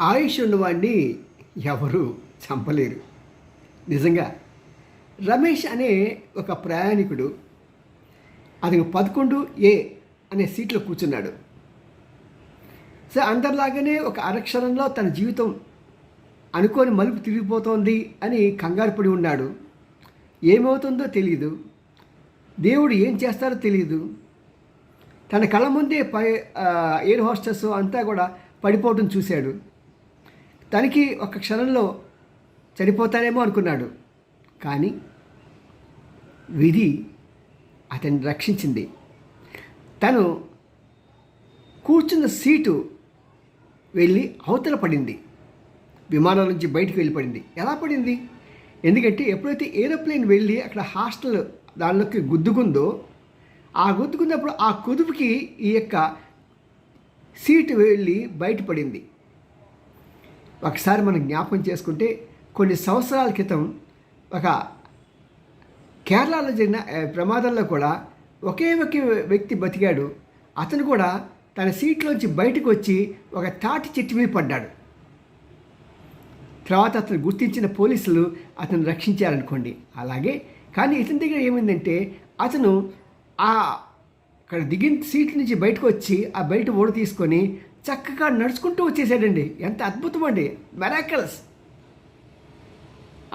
ఆయుష్ ఉన్నవాడిని ఎవరు చంపలేరు. నిజంగా రమేష్ అనే ఒక ప్రయాణికుడు అతను పదకొండు ఏ అనే సీట్లో కూర్చున్నాడు. సో అందరిలాగానే ఒక అరక్షరంలో తన జీవితం అనుకోని మలుపు తిరిగిపోతోంది అని కంగారు పడి ఉన్నాడు. ఏమవుతుందో తెలియదు దేవుడు ఏం చేస్తారో తెలియదు తన కళ్ళ ముందే పై ఎయిర్ హోస్టెస్ అంతా కూడా పడిపోవడం చూశాడు. తనకి ఒక క్షణంలో చనిపోతానేమో అనుకున్నాడు. కానీ విధి అతన్ని రక్షించింది. తను కూర్చున్న సీటు వెళ్ళి అవతల పడింది. విమానం నుంచి బయటికి వెళ్ళి పడింది ఎలా పడింది? ఎందుకంటే ఎప్పుడైతే ఏరోప్లేన్ వెళ్ళి అక్కడ హాస్టల్ దానిలోకి గుద్దుకుందో ఆ గుద్దుకున్నప్పుడు ఆ కుదుపుకి ఈ యొక్క సీటు వెళ్ళి బయటపడింది. ఒకసారి మనం జ్ఞాపకం చేసుకుంటే కొన్ని సంవత్సరాల క్రితం ఒక కేరళలో జరిగిన ప్రమాదంలో కూడా ఒకే ఒకే వ్యక్తి బతికాడు. అతను కూడా తన సీట్లోంచి బయటకు వచ్చి ఒక తాటి చెట్టు మీద పడ్డాడు. తర్వాత అతను గుర్తించిన పోలీసులు అతను రక్షించారనుకోండి. అలాగే కానీ ఇతని దగ్గర ఏమైందంటే అతను ఆ అక్కడ దిగిన సీట్ నుంచి బయటకు వచ్చి ఆ బయట ఓడ తీసుకొని చక్కగా నడుచుకుంటూ వచ్చేసాడండి. ఎంత అద్భుతం అండి. మెరాకల్స్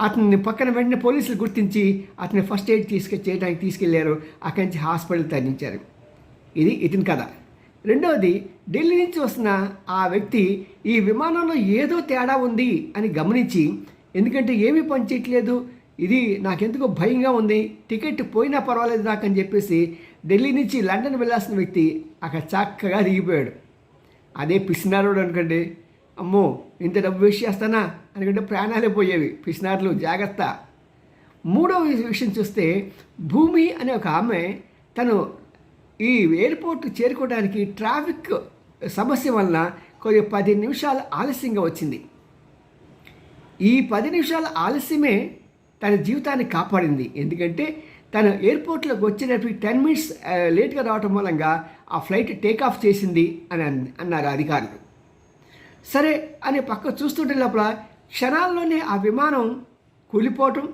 అతన్ని పక్కన వెంటనే పోలీసులు గుర్తించి అతని ఫస్ట్ ఎయిడ్ తీసుకె చేయడానికి తీసుకెళ్ళారు. అక్కడి నుంచి హాస్పిటల్ తరలించారు. ఇది ఇతని కథ. రెండవది ఢిల్లీ నుంచి వస్తున్న ఆ వ్యక్తి ఈ విమానంలో ఏదో తేడా ఉంది అని గమనించి ఎందుకంటే ఏమీ పనిచేయట్లేదు ఇది నాకెందుకో భయంగా ఉంది టికెట్ పోయినా పర్వాలేదు నాకు అని చెప్పేసి ఢిల్లీ నుంచి లండన్ వెళ్ళాల్సిన వ్యక్తి అక్కడ చక్కగా దిగిపోయాడు. అదే పిసినారుడు అనుకోండి అమ్మో ఇంత డబ్బు వేస్ట్ చేస్తానా అనుకుంటే ప్రాణాలే పోయేవి. పిసినారులు జాగ్రత్త. మూడవ విషయం చూస్తే భూమి అనే ఒక ఆమె తను ఈ ఎయిర్పోర్ట్ చేరుకోవడానికి ట్రాఫిక్ సమస్య వలన కొద్ది పది నిమిషాలు ఆలస్యంగా వచ్చింది. ఈ పది నిమిషాల ఆలస్యమే తన జీవితాన్ని కాపాడింది. ఎందుకంటే తను ఎయిర్పోర్ట్లోకి వచ్చినప్పుడు టెన్ మినిట్స్ లేట్గా రావటం మూలంగా ఆ ఫ్లైట్ టేక్ ఆఫ్ చేసింది అని అన్- అన్నారు అధికారులు. సరే అని పక్క చూస్తుంటే లోపల క్షణాల్లోనే ఆ విమానం కూలిపోవటం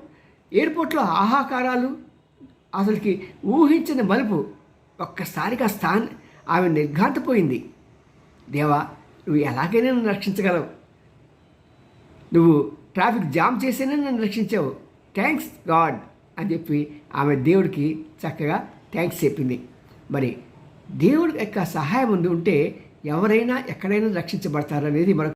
ఎయిర్పోర్ట్లో ఆహాకారాలు అసలుకి ఊహించిన మలుపు ఒక్కసారిగా స్థాన్ ఆమె నిర్ఘాంతపోయింది. దేవా నువ్వు ఎలాగైనా నన్ను రక్షించగలవు. నువ్వు ట్రాఫిక్ జామ్ చేసేనే నన్ను రక్షించావు. Thanks god. అని చెప్పి ఆమె దేవుడికి చక్కగా థ్యాంక్స్ చెప్పింది. మరి దేవుడి యొక్క సహాయం ఉంది ఉంటే ఎవరైనా ఎక్కడైనా రక్షించబడతారనేది మనకు